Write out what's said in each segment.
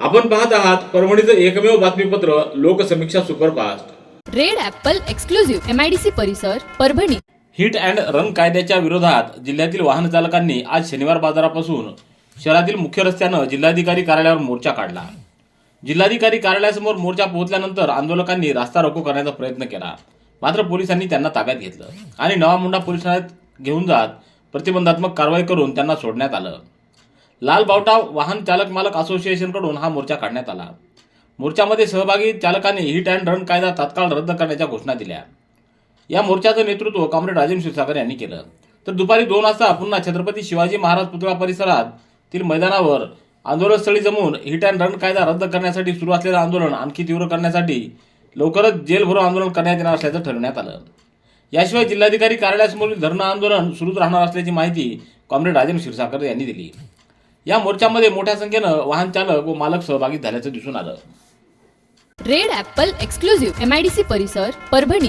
आपण पाहत आहात परभणीचं एकमेव बातमीपत्र Lokasamiksha superfast. Red apple exclusive MIDC परिसर परभणी. हिट अँड रन कायद्याच्या विरोधात जिल्ह्यातील वाहन चालकांनी आज शनिवार बाजारापासून शहरातील मुख्य रस्त्यानं जिल्हाधिकारी कार्यालयावर मोर्चा काढला. जिल्हाधिकारी कार्यालयासमोर मोर्चा पोहोचल्यानंतर आंदोलकांनी रास्ता रोको करण्याचा प्रयत्न केला. मात्र पोलिसांनी त्यांना ताब्यात घेतलं आणि नवा मुंडा पोलीस ठाण्यात घेऊन जात प्रतिबंधात्मक कारवाई करून त्यांना सोडण्यात आलं. लाल बावटा वाहन चालक मालक असोसिएशनकडून हा मोर्चा काढण्यात आला. मोर्चामध्ये सहभागी चालकांनी हिट अँड रन कायदा तात्काळ रद्द करण्याच्या घोषणा दिल्या. या मोर्चाचं नेतृत्व कॉम्रेड राजेंद्र क्षीरसागर यांनी केलं. तर दुपारी दोन वाजता पुन्हा छत्रपती शिवाजी महाराज पुतळा परिसरातील मैदानावर आंदोलनस्थळी जमून हिट अँड रन कायदा रद्द करण्यासाठी सुरू असलेलं आंदोलन आणखी तीव्र करण्यासाठी लवकरच जेलभरो आंदोलन करण्यात येणार असल्याचं ठरवण्यात आलं. याशिवाय जिल्हाधिकारी कार्यालयासमोरील धरणं आंदोलन सुरूच राहणार असल्याची माहिती कॉम्रेड राजेंद्र क्षीरसागर यांनी दिली. या मोर्चामध्ये मोठ्या संख्येनं वाहन चालक व मालक सहभागी झाल्याचं दिसून आलं. रेड ॲपल एक्सक्लुझिव्ह एमआयडीसी परिसर परभणी.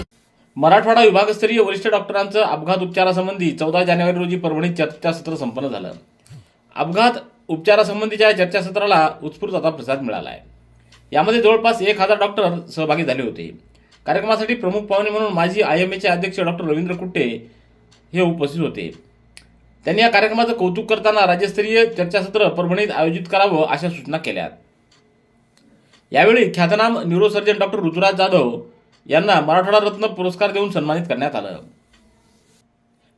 मराठवाडा विभागस्तरीय वरिष्ठ डॉक्टरांचं अपघात उपचारासंबंधी चौदा जानेवारी रोजी परभणीत चर्चासत्र संपन्न झालं. अपघात उपचारासंबंधीच्या चर्चासत्राला उत्स्फूर्त आता प्रतिसाद मिळाला आहे यामध्ये जवळपास एक हजार डॉक्टर सहभागी झाले होते. कार्यक्रमासाठी प्रमुख पाहुणे म्हणून माजी आय एम एचे अध्यक्ष डॉक्टर रवींद्र कुट्टे हे उपस्थित होते. त्यांनी या कार्यक्रमाचं कौतुक करताना राज्यस्तरीय चर्चासत्र परभणीत आयोजित करावं अशा सूचना केल्या यावेळी ख्यातनाम न्यूरोसर्जन डॉक्टर ऋतुराज जाधव यांना मराठवाडा रत्न पुरस्कार देऊन सन्मानित करण्यात आलं.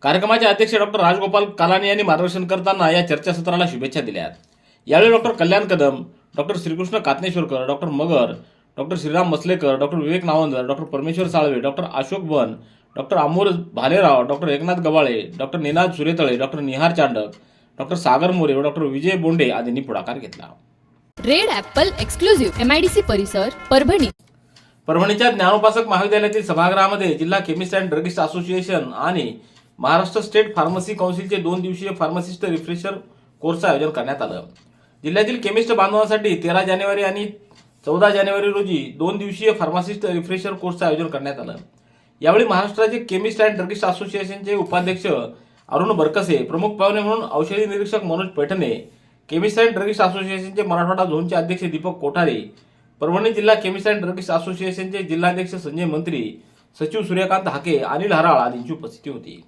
कार्यक्रमाचे अध्यक्ष डॉक्टर राजगोपाल कालानी यांनी मार्गदर्शन करताना या चर्चासत्राला शुभेच्छा दिल्या यावेळी doctor Kalyan Kadam doctor Shrikrishna Katneshwarkar doctor Magar doctor Shriram Masalekar doctor Vivek Navandar doctor Parmeshwar Salve doctor Ashok Ban doctor Amol Bhalerao doctor Eknath Gawale doctor Ninad Suretale doctor Nihar Chandak doctor Sagar More व doctor Vijay Bonde आदींनी पुढाकार घेतला. Red apple exclusive MIDC परिसर परभणी. परभणीच्या ज्ञानोपासक महाविद्यालयातील सभागृहामध्ये जिल्हा chemist and druggist association आणि महाराष्ट्र स्टेट फार्मसी काउन्सिलचे दोन दिवसीय फार्मासिस्ट रिफ्रेशर कोर्सचं आयोजन करण्यात आलं. जिल्ह्यातील केमिस्ट बांधवांसाठी तेरा जानेवारी आणि चौदा जानेवारी रोजी दोन दिवसीय फार्मासिस्ट रिफ्रेशर कोर्सचं आयोजन करण्यात आलं. यावेळी महाराष्ट्राचे केमिस्ट अँड ड्रगिस्ट असोसिएशनचे उपाध्यक्ष अरुण बरकसे प्रमुख पाहुणे म्हणून औषधी निरीक्षक Manoj Paithane chemist and druggist असोसिएशनचे मराठवाडा झोनचे अध्यक्ष दीपक कोठारे परभणी जिल्हा केमिस्ट अँड ड्रगिस्ट असोसिएशनचे जिल्हाध्यक्ष संजय मंत्री सचिव सूर्यकांत हाके अनिल हराळ आदींची उपस्थिती होती.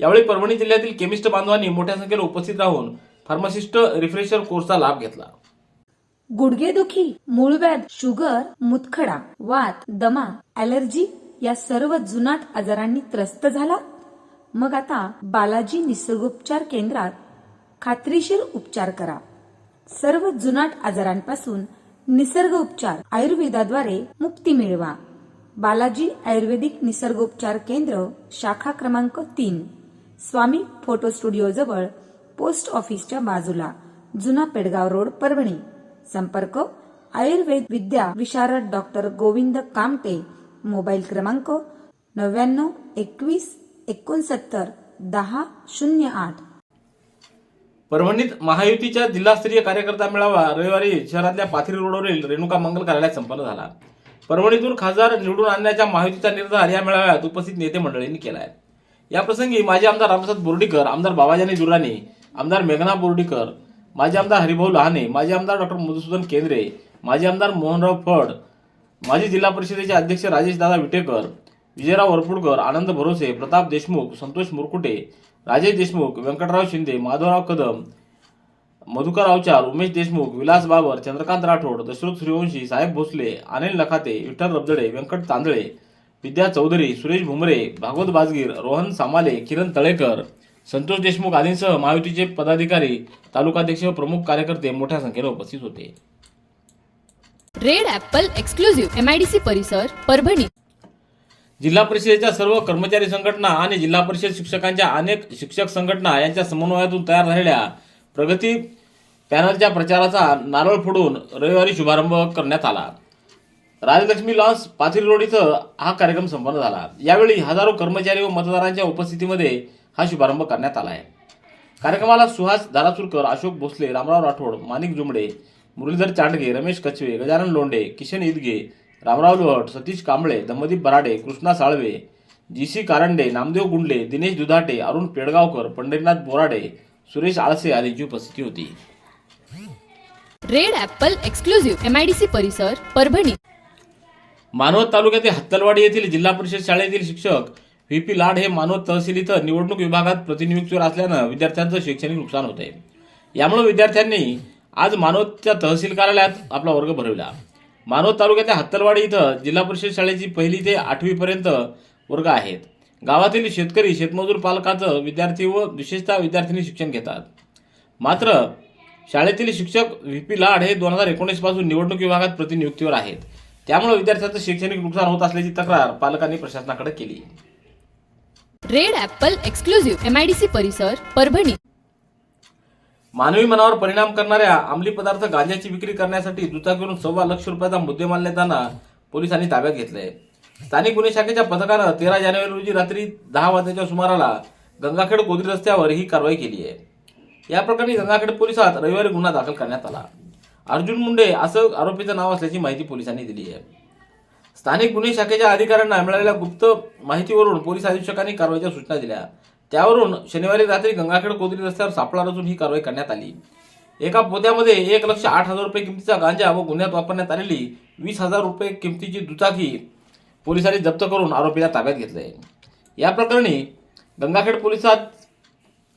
यावेळी परभणी जिल्ह्यातील केमिस्ट बांधवांनी मोठ्या संख्येने उपस्थित राहून फार्मासिस्ट रिफ्रेशर कोर्सचा लाभ घेतला. गुडघेदुखी मूळव्याध शुगर मुतखडा वात दमा ॲलर्जी या सर्व जुनाट आजारांनी त्रस्त झाला. मग आता बालाजी निसर्गोपचार केंद्रात खात्रीशीर उपचार करा. सर्व जुनाट आजारांपासून निसर्ग उपचार आयुर्वेदाद्वारे मुक्ती मिळवा. बालाजी आयुर्वेदिक निसर्गोपचार केंद्र शाखा क्रमांक तीन. स्वामी फोटो स्टुडिओ जवळ पोस्ट ऑफिसच्या बाजूला जुना पेडगाव रोड परभणी. संपर्क आयुर्वेद विद्या विशारद डॉक्टर गोविंद कामटे मोबाईल क्रमांक नव्याण्णव एकवीस एकोणसत्तर दहा शून्य आठ. परभणीत महायुतीच्या जिल्हास्तरीय कार्यकर्ता मेळावा रविवारी शहरातल्या पाथरी रोडवरील रेणुका मंगल कार्यालयात संपन्न झाला. परभणीतून खासदार निवडून आणण्याच्या महायुतीचा निर्धार या मेळाव्यात उपस्थित नेते मंडळींनी केला आहे या प्रसंगी माजी आमदार रामप्रसाद बोर्डीकर आमदार बाबाजानी दुराणी आमदार मेघना बोर्डीकर माजी आमदार हरिभाऊ लहाने माजी आमदार डॉक्टर मधुसूदन केंद्रे माजी आमदार मोहनराव फड माजी जिल्हा परिषदेचे अध्यक्ष राजेशदादा विटेकर विजयराव वरपुडकर आनंद भरोसे प्रताप देशमुख संतोष मुरकुटे राजेश देशमुख व्यंकटराव शिंदे माधवराव कदम मधुकर अवचार उमेश देशमुख विलास बाबर चंद्रकांत राठोड दशरथ सूर्यवंशी साहेब भोसले अनिल लखाते विठ्ठल रबदडे व्यंकट तांदळे विद्या चौधरी सुरेश भुमरे भागवत बाजगीर रोहन सामाले किरण तळेकर संतोष देशमुख आदींसह महायुतीचे पदाधिकारी तालुकाध्यक्ष व प्रमुख कार्यकर्ते मोठ्या संख्येने उपस्थित होते. रेड ॲपल एक्सक्लुझिव्ह एमआयडीसी परिसर परभणी. जिल्हा परिषदेच्या सर्व कर्मचारी संघटना आणि जिल्हा परिषद शिक्षकांच्या अनेक शिक्षक संघटना यांच्या समन्वयातून तयार झालेल्या प्रगती पॅनलच्या प्रचाराचा नारळ फोडून रविवारी शुभारंभ करण्यात आला. राजलक्ष्मी लॉन्स पाथरी रोड इथं हा कार्यक्रम संपन्न झाला. यावेळी हजारो कर्मचारी व मतदारांच्या उपस्थितीमध्ये हा शुभारंभ करण्यात आला आहे कार्यक्रमाला सुहास दारासुरकर अशोक भोसले रामराव राठोड माणिक जुमडे मुरलीधर चांडगे रमेश कचवे गजानन लोंढे किशन इदगे रामराव लोहट सतीश कांबळे दमदीप बराडे कृष्णा साळवे जी सी कारंडे नामदेव गुंडले दिनेश दुधाटे अरुण पेडगावकर पंढरीनाथ बोराडे सुरेश आळसे आदींची उपस्थिती होती. Red apple exclusive M I D C परिसर परभणी. मानवत तालुक्यातील हत्तलवाडी येथील जिल्हा परिषद शाळेतील शिक्षक व्ही. पी. लाड हे मानवत तहसील इथं निवडणूक विभागात प्रतिनियुक्तीवर असल्यानं विद्यार्थ्यांचं शैक्षणिक नुकसान होत आहे यामुळे विद्यार्थ्यांनी आज मानोदच्या तहसील कार्यालयात आपला वर्ग भरविला. मानवत तालुक्याच्या हत्तलवाडी इथं जिल्हा परिषद शाळेची पहिली ते आठवीपर्यंत वर्ग आहेत. गावातील शेतकरी शेतमजूर पालकाचं विद्यार्थी व विशेषतः विद्यार्थिनी शिक्षण घेतात. मात्र शाळेतील शिक्षक व्ही पी लाड हे दोन हजार एकोणीसपासून निवडणूक विभागात प्रतिनियुक्तीवर आहेत. त्यामुळे विद्यार्थ्यांचं शैक्षणिक नुकसान होत असल्याची तक्रार पालकांनी प्रशासनाकडे केली. Red apple exclusive M I D C परिसर परभणी. मानवी मनावर परिणाम करणाऱ्या अंमली पदार्थ गांजाची विक्री करण्यासाठी दुचाकीवरून सव्वा लक्ष रुपयाचा मुद्देमाल नेताना पोलिसांनी ताब्यात घेतले स्थानिक गुन्हे शाखेच्या पथकानं तेरा जानेवारी रोजी रात्री दहा वाजण्याच्या सुमाराला गंगाखेड कोदरी रस्त्यावर ही कारवाई केली आहे. या प्रकरणी गंगाखेड पोलिसात रविवारी गुन्हा दाखल करण्यात आला. अर्जुन मुंडे असं आरोपीचं नाव असल्याची माहिती पोलिसांनी दिली आहे. स्थानिक गुन्हे शाखेच्या अधिकाऱ्यांना मिळालेल्या गुप्त माहितीवरून पोलीस अधीक्षकांनी कारवाईच्या सूचना दिल्या. त्यावरून शनिवारी रात्री गंगाखेड कोदरी रस्त्यावर सापळा रचून ही कारवाई करण्यात आली. एका पोत्यामध्ये एक लक्ष आठ हजार रुपये किमतीचा गांजा व गुन्ह्यात वापरण्यात आलेली वीस हजार रुपये किमतीची दुचाकी पोलिसांनी जप्त करून आरोपीला ताब्यात घेतलंय. या प्रकरणी गंगाखेड पोलिसात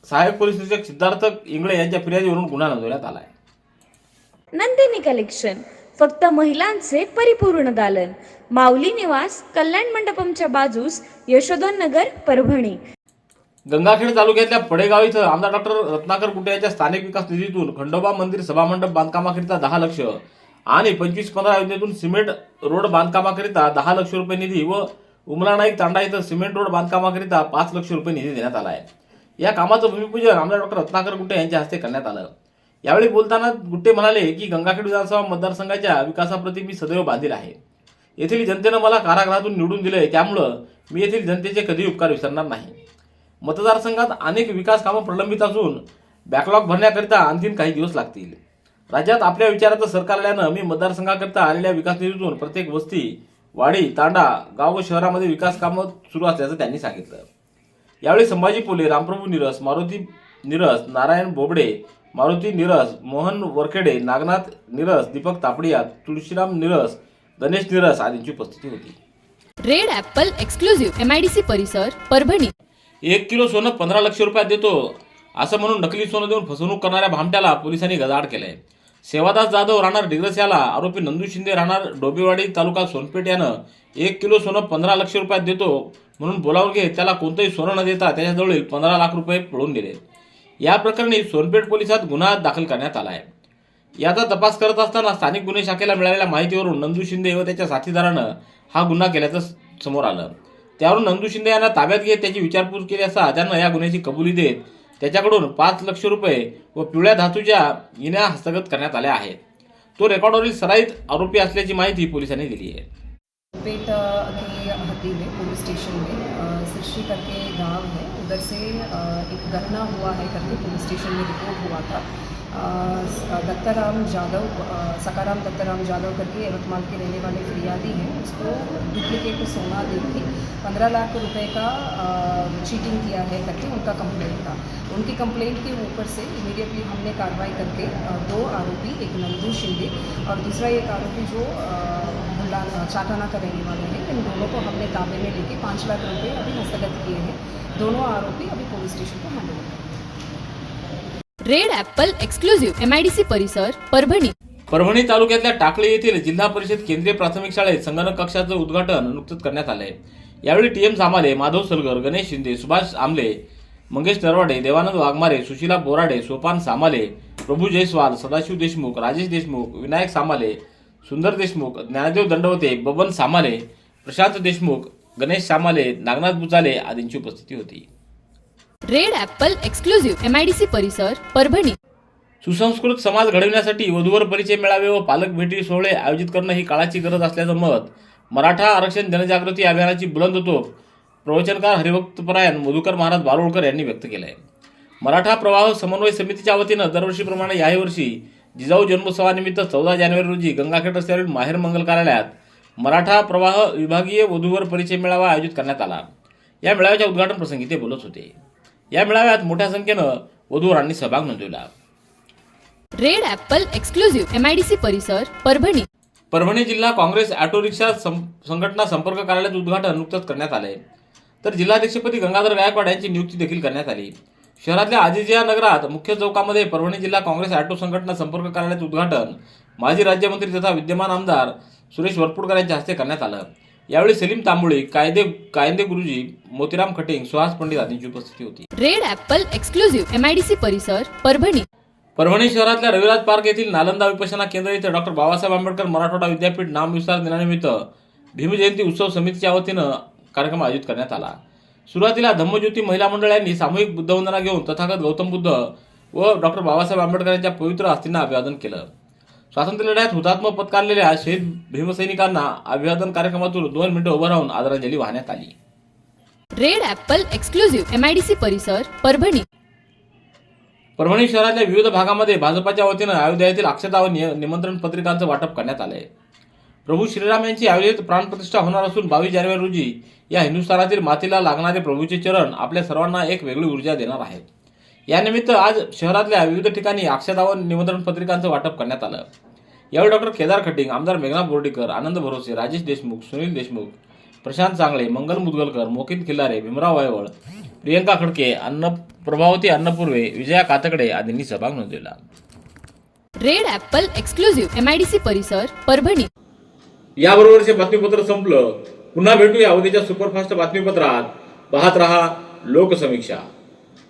सहाय्यक पोलीस निरीक्षक सिद्धार्थ इंगळे यांच्या फिर्यादीवरून गुन्हा नोंदवण्यात आला आहे नंदिनी कलेक्शन फक्त महिलांचे परिपूर्ण दालन. माऊली निवास कल्याण मंडपमच्या बाजूस यशोधन नगर परभणी. गंगाखेड तालुक्यातल्या पडेगाव इथं आमदार डॉक्टर रत्नाकर कुटे यांच्या स्थानिक विकास निधीतून खंडोबा मंदिर सभामंडप बांधकामाकरिता दहा लक्ष आणि पंचवीस पंधरा योजनेतून सिमेंट रोड बांधकामाकरिता दहा लक्ष रुपये निधी व उमरा नाईक तांडा इथं सिमेंट रोड बांधकामाकरिता पाच लक्ष रुपये निधी देण्यात आला आहे. या कामाचं भूमिपूजन आमदार डॉक्टर रत्नाकर गुट्टे यांच्या हस्ते करण्यात आलं. यावेळी बोलताना गुट्टे म्हणाले की गंगाखेड विधानसभा मतदारसंघाच्या विकासाप्रती मी सदैव बांधील आहे. येथील जनतेनं मला कारागृहातून निवडून दिलंय त्यामुळं मी येथील जनतेचे कधी उपकार विसरणार नाही. मतदारसंघात अनेक विकास कामं प्रलंबित असून बॅकलॉग भरण्याकरिता आणखीन काही दिवस लागतील. राज्यात आपल्या विचाराचं सरकार आल्यानं मी मतदारसंघाकरिता आलेल्या विकास निधीतून प्रत्येक वस्ती वाडी तांडा गाव व शहरामध्ये विकास कामं सुरू असल्याचं त्यांनी सांगितलं. यावेळी संभाजी पोले रामप्रभू निरस मारुती निरस नारायण बोबडे मारुती निरस मोहन वरखेडे नागनाथ निरस दीपक तापडिया तुळशीराम निरस गणेश निरस आदींची उपस्थिती होती. रेड ऍपल एक्सक्लुझिव्ह एमआयडीसी परिसर परभणी. एक किलो सोनं पंधरा लक्ष रुपयात देतो. असं म्हणून नकली सोनं देऊन फसवणूक करणाऱ्या भामट्याला पोलिसांनी गजाआड केलाय. सेवादास जाधव राहणार डिग्रस याला. आरोपी नंदू शिंदे राहणार डोबेवाडी तालुका सोनपेठ यानं एक किलो सोनं पंधरा लक्ष रुपयात देतो. म्हणून बोलावून घेत त्याला कोणतंही सोनं न देता त्याच्याजवळील पंधरा लाख रुपये पळून दिले या प्रकरणी सोनपेठ पोलिसात गुन्हा दाखल करण्यात आला आहे याचा तपास करत असताना स्थानिक गुन्हे शाखेला मिळालेल्या माहितीवरून नंदू शिंदे व त्याच्या साथीदारानं हा गुन्हा केल्याचं समोर आलं. त्यावरून नंदू शिंदे यांना ताब्यात घेत त्याची विचारपूस केली असता त्यानं या गुन्ह्याची कबुली देत त्याच्याकडून पाच लक्ष रुपये व पिवळ्या धातूच्या इन्या हस्तगत करण्यात आल्या आहेत. तो रेकॉर्डवरील सराईत आरोपी असल्याची माहिती पोलिसांनी दिली आहे. पेट के हद्दी में पुलिस स्टेशन में सिरशी करके गांव है. उधर से एक घटना हुआ है करके पुलिस स्टेशन में रिपोर्ट हुआ था. दत्ताराम जादव सकाराम दत्ताराम जादव करके यवतमाल के रहने वाले फिरियादी हैं। उसको डुप्लीकेट सोना दे के पंद्रह लाख रुपए का चीटिंग किया है करके उनका कंप्लेंट था। उनकी कंप्लेंट के ऊपर से इमीडिएटली हमने कार्रवाई करके दो आरोपी, एक नंदू शिंदे और दूसरा एक आरोपी जो चाटाना का रहने वाले हैं। इन दोनों को हमने ताबे में लेके पाँच लाख रुपये अभी हस्तगत किए हैं। दोनों आरोपी अभी पुलिस स्टेशन को हैंड ओवर कर red apple exclusive MIDC I C परिसर परभणी. परभणी तालुक्यातल्या टाकळी येथील जिल्हा परिषद केंद्रीय प्राथमिक शाळेत संगणक कक्षाचं उद्घाटन नुकतंच करण्यात आलंय. यावेळी टी एम सामाले माधव सलगर गणेश शिंदे सुभाष आमले मंगेश नरवाडे देवानंद वाघमारे सुशीला बोराडे सोपान सामाले प्रभू जयस्वाल सदाशिव देशमुख राजेश देशमुख विनायक सामाले सुंदर देशमुख ज्ञानदेव दंडवते बबन सामाले प्रशांत देशमुख गणेश सामाले नागनाथ बुचाले आदींची उपस्थिती होती. Red apple exclusive M I D C परिसर परभणी. सुसंस्कृत समाज घडविण्यासाठी वधूवर परिचय मेळावे व पालक भेटी सोहळे आयोजित करणं ही काळाची गरज असल्याचं मत. मराठा आरक्षण जनजागृती अभियानाची बुलंद तोफ प्रवचनकार हरिभक्तपरायण मधुकर महाराज बारोळकर यांनी व्यक्त केलं आहे मराठा प्रवाह समन्वय समितीच्या वतीनं दरवर्षीप्रमाणे याही वर्षी जिजाऊ जन्मोत्सवानिमित्त चौदा जानेवारी रोजी गंगाखेड रस्त्यावरील माहेर मंगल कार्यालयात मराठा प्रवाह विभागीय वधूवर परिचय मेळावा आयोजित करण्यात आला. या मेळाव्याच्या उद्घाटन प्रसंगी ते बोलत होते. या मेळाव्यात मोठ्या संख्येनं वधूवरांनी सहभाग नोंदवला. Red apple exclusive M I D C परिसर परभणी. परभणी जिल्हा काँग्रेस ऑटो रिक्षा संघटना संपर्क कार्यालयाचं उद्घाटन नुकतंच करण्यात आलंय तर जिल्हाध्यक्षपदी गंगाधर गायकवाड यांची नियुक्ती देखील करण्यात आली. शहरातल्या आजिजिया नगरात मुख्य चौकामध्ये परभणी जिल्हा काँग्रेस ऑटो संघटना संपर्क कार्यालयाचं उद्घाटन माजी राज्यमंत्री तथा विद्यमान आमदार सुरेश वरपुडकर यांच्या हस्ते करण्यात आलं. यावेळी सलीम तांबोळी कायदे कायदे गुरुजी मोतीराम खटिंग सुहास पंडित आदींची उपस्थिती होती. Red apple exclusive M I D C परिसर परभणी. परभणी शहरातल्या रविराज पार्क येथील नालंदा विपशना केंद्र इथं डॉक्टर बाबासाहेब आंबेडकर मराठवाडा विद्यापीठ नामविस्तार दिनानिमित्त भीमजयंती उत्सव समितीच्या वतीनं कार्यक्रम आयोजित करण्यात आला. सुरुवातीला धम्मज्योती महिला मंडळ यांनी सामूहिक बुद्धवंदना घेऊन तथागत गौतम बुद्ध व डॉक्टर बाबासाहेब आंबेडकर यांच्या पवित्र अस्थिंना अभिवादन केलं. स्वातंत्र्य लढ्यात हुतात्मा पत्कारलेल्या शहीद भीमसैनिकांना अभिवादन कार्यक्रमातून दोन मिनिटं उभं राहून आदरांजली वाहण्यात आली. Red apple exclusive M I D C परिसर परभणी. परभणी शहराच्या विविध भागामध्ये भाजपाच्या वतीनं अयोध्या येथील अक्षता व निमंत्रण पत्रिकांचं वाटप करण्यात आलंय. प्रभू श्रीराम यांची अयोध्येत प्राणप्रतिष्ठा होणार असून बावीस जानेवारी रोजी या हिंदुस्थानातील मातीला लागणारे प्रभूचे चरण आपल्या सर्वांना एक वेगळी ऊर्जा देणार आहेत. यानिमित्त आज शहरातल्या विविध ठिकाणी अक्षता व निमंत्रण पत्रिकांचं वाटप करण्यात आलं. यावेळी डॉक्टर केदार खटिंग आमदार मेघना बोर्डीकर आनंद भरोसे राजेश देशमुख सुनील देशमुख प्रशांत चांगले मंगल मुदगलकर मोकित खिल्लारे भीमराव वायवळ प्रियंका खडके अन्न प्रभावती अन्नपूर्वे विजया कातकडे आदींनी सहभाग नोंदवला. Red apple exclusive M I D C परिसर परभणी. याबरोबरचे बातमीपत्र संपलं. पुन्हा भेटूया उद्याच्या सुपरफास्ट बातमीपत्रात. पाहत रहा लोकसमीक्षा.